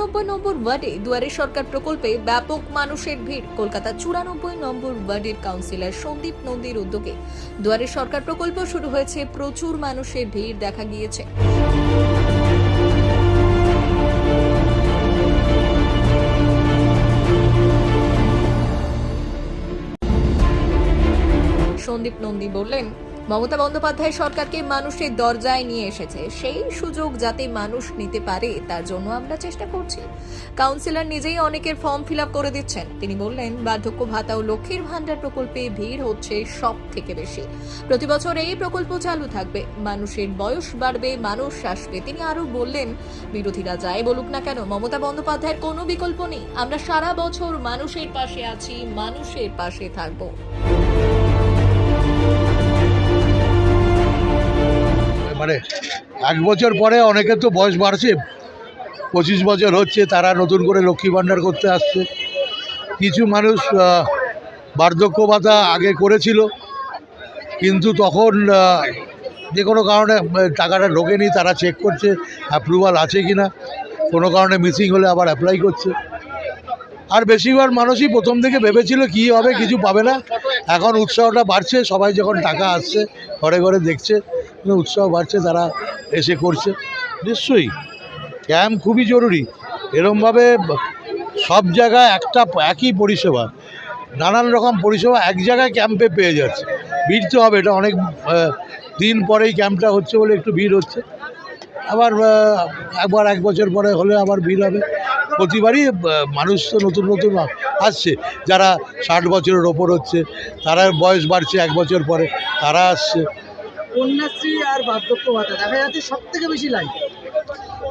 নম্বর ওয়ার্ডে দুয়ারে সরকার প্রকল্পে ব্যাপক মানুষের ভিড়। কলকাতা চুরানব্বই নম্বর ওয়ার্ডের কাউন্সিলর সন্দীপ নন্দীর উদ্যোগে দুয়ারে সরকার প্রকল্প শুরু হয়েছে, প্রচুর মানুষের ভিড় দেখা গিয়েছে। সন্দীপ নন্দী বললেন মমতা বন্দ্যোপাধ্যায় সরকারকে মানুষের দরজায় নিয়ে এসেছে। সেই সুযোগ যাতে মানুষ নিতে পারে, তার জন্য আমরা চেষ্টা করছি। কাউন্সিলর নিজেই অনেকের ফর্ম ফিল করে দিচ্ছেন। তিনি বললেন, বার্ধক্য ভাতা ও লক্ষ্মীর ভান্ডার প্রকল্পে ভিড় হচ্ছে সব থেকে বেশি। প্রতি বছর এই প্রকল্প চালু থাকবে। মানুষের বয়স বাড়বে, মানুষ আসবে। তিনি আরও বললেন, বিরোধীরা যাই বলুক না কেন, মমতা বন্দ্যোপাধ্যায়ের কোনো বিকল্প নেই। আমরা সারা বছর মানুষের পাশে আছি, মানুষের পাশে থাকব। মানে এক বছর পরে অনেকে তো বয়স বাড়ছে। পঁচিশ বছর হচ্ছে, তারা নতুন করে লক্ষ্মী ভাণ্ডার করতে আসছে। কিছু মানুষ বার্ধক্য ভাতা আগে করেছিল, কিন্তু তখন যে কোনো কারণে টাকাটা ঢোকেনি, তারা চেক করছে অ্যাপ্রুভাল আছে কি না কোনো কারণে মিসিং হলে আবার অ্যাপ্লাই করছে। আর বেশিরভাগ মানুষই প্রথম থেকে ভেবেছিল কী হবে, কিছু পাবে না। এখন উৎসাহটা বাড়ছে, সবাই যখন টাকা আসছে, ঘরে ঘরে দেখছে উৎসাহ বাড়ছে তারা এসে করছে। নিশ্চয়ই। ক্যাম্প খুবই জরুরি। এরমভাবে সব জায়গায় একটা একই পরিষেবা নানান রকম পরিষেবা এক জায়গায় ক্যাম্পে পেয়ে যাচ্ছে। ভিড় তো হবে এটা অনেক দিন পরেই ক্যাম্পটা হচ্ছে বলে একটু ভিড় হচ্ছে। আবার একবার এক বছর পরে হলে আবার ভিড় হবে। প্রতিবারই মানুষ তো নতুন নতুন আসছে। যারা ষাট বছরের ওপর হচ্ছে তারা বয়স বাড়ছে এক বছর পরে তারা আসছে। কন্যাশ্রী আর বার্ধক্য ভাতা দেখা যাচ্ছে সব থেকে বেশি লাইন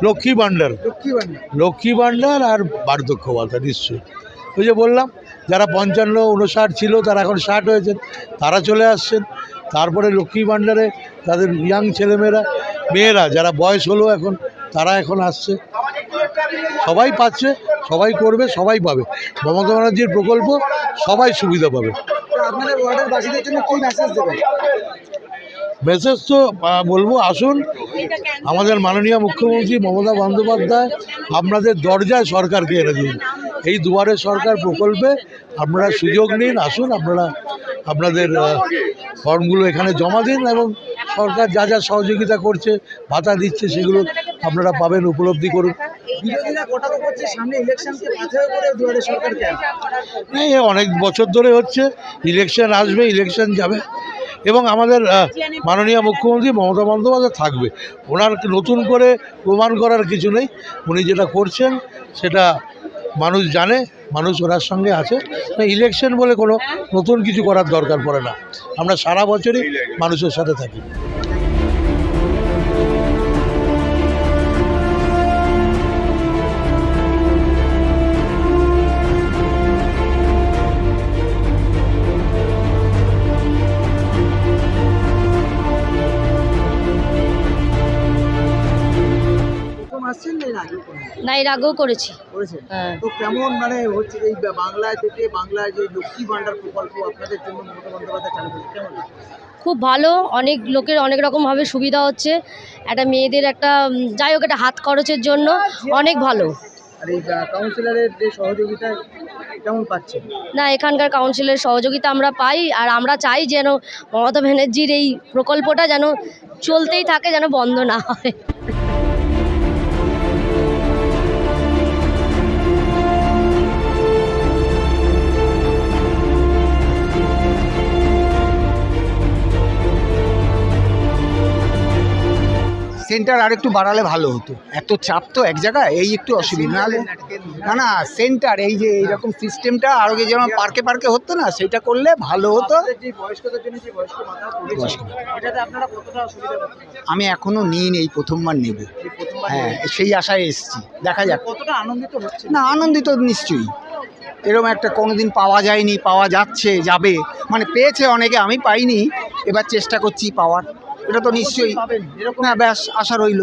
লক্ষ্মী ভাণ্ডার লক্ষ্মী ভাণ্ডার লক্ষ্মী ভাণ্ডার আর বার্ধক্য ভাতা নিশ্চয়ই। ওই যে বললাম যারা পঞ্চান্ন উনষাট ছিল তারা এখন ষাট হয়েছেন তারা চলে আসছেন। তারপরে লক্ষ্মী ভাণ্ডারে তাদের ইয়াং ছেলেমেয়েরা মেয়েরা যারা বয়স হলো এখন তারা এখন আসছে। সবাই পাচ্ছে সবাই করবে সবাই পাবে। মমতা ব্যানার্জির প্রকল্প সবাই সুবিধা পাবে। আপনাদের ওয়ার্ডের বাসীদের জন্য কি মেসেজ দেবেন? মেসেজ তো বলব, আসুন, আমাদের মাননীয় মুখ্যমন্ত্রী মমতা বন্দ্যোপাধ্যায় আপনাদের দরজায় সরকারকে এনে দিন। এই দুয়ারে সরকার প্রকল্পে আপনারা সুযোগ নিন, আসুন, আপনারা, আপনাদের ফর্মগুলো এখানে জমা দিন এবং সরকার যা যা সহযোগিতা করছে, ভাতা দিচ্ছে, সেগুলো আপনারা পাবেন, উপলব্ধি করুন। অনেক বছর ধরে হচ্ছে, ইলেকশন আসবে, ইলেকশন যাবে। এবং আমাদের মাননীয় মুখ্যমন্ত্রী মমতা বন্দ্যোপাধ্যায় থাকবে। ওনার নতুন করে প্রমাণ করার কিছু নেই। উনি যেটা করছেন সেটা মানুষ জানে মানুষ ওনার সঙ্গে আছে। ইলেকশন বলে কোনো নতুন কিছু করার দরকার পড়ে না। আমরা সারা বছরই মানুষের সাথে থাকি। না এর আগেও করেছি। হ্যাঁ। তো কেমন মানে হচ্ছে এই বাংলায় থেকে বাংলায় যে লক্ষ্মী ভাণ্ডার প্রকল্প আপনাদের জন্য মমতা বন্দ্যোপাধ্যায় চালু করেছে কেমন খুব ভালো অনেক লোকের অনেক রকমভাবে সুবিধা হচ্ছে। একটা মেয়েদের একটা যাই হোক একটা হাত খরচের জন্য অনেক ভালো। আর এই কাউন্সিলরের যে সহযোগিতা কেমন পাচ্ছেন? না এখানকার কাউন্সিলের সহযোগিতা আমরা পাই আর আমরা চাই যেন মমতা ব্যানার্জির এই প্রকল্পটা যেন চলতেই থাকে যেন বন্ধ না হয়। সেন্টার আর একটু বাড়ালে ভালো হতো। এত চাপ তো এক জায়গায় এই একটু অসুবিধা। নাহলে না না সেন্টার এই যে এইরকম সিস্টেমটা আরও যেমন পার্কে পার্কে হতো না সেটা করলে ভালো হতো। আমি এখনও নিইনি এই প্রথমবার নেব। হ্যাঁ সেই আশায় এসেছি। দেখা যাক। আনন্দিত না আনন্দিত নিশ্চয়ই। এরকম একটা কোনোদিন পাওয়া যায়নি পাওয়া যাচ্ছে যাবে। মানে পেয়েছে অনেকে আমি পাইনি। এবার চেষ্টা করছি পাওয়ার। এটা তো নিশ্চয়ই হ্যাঁ না ব্যাস আশা রইল.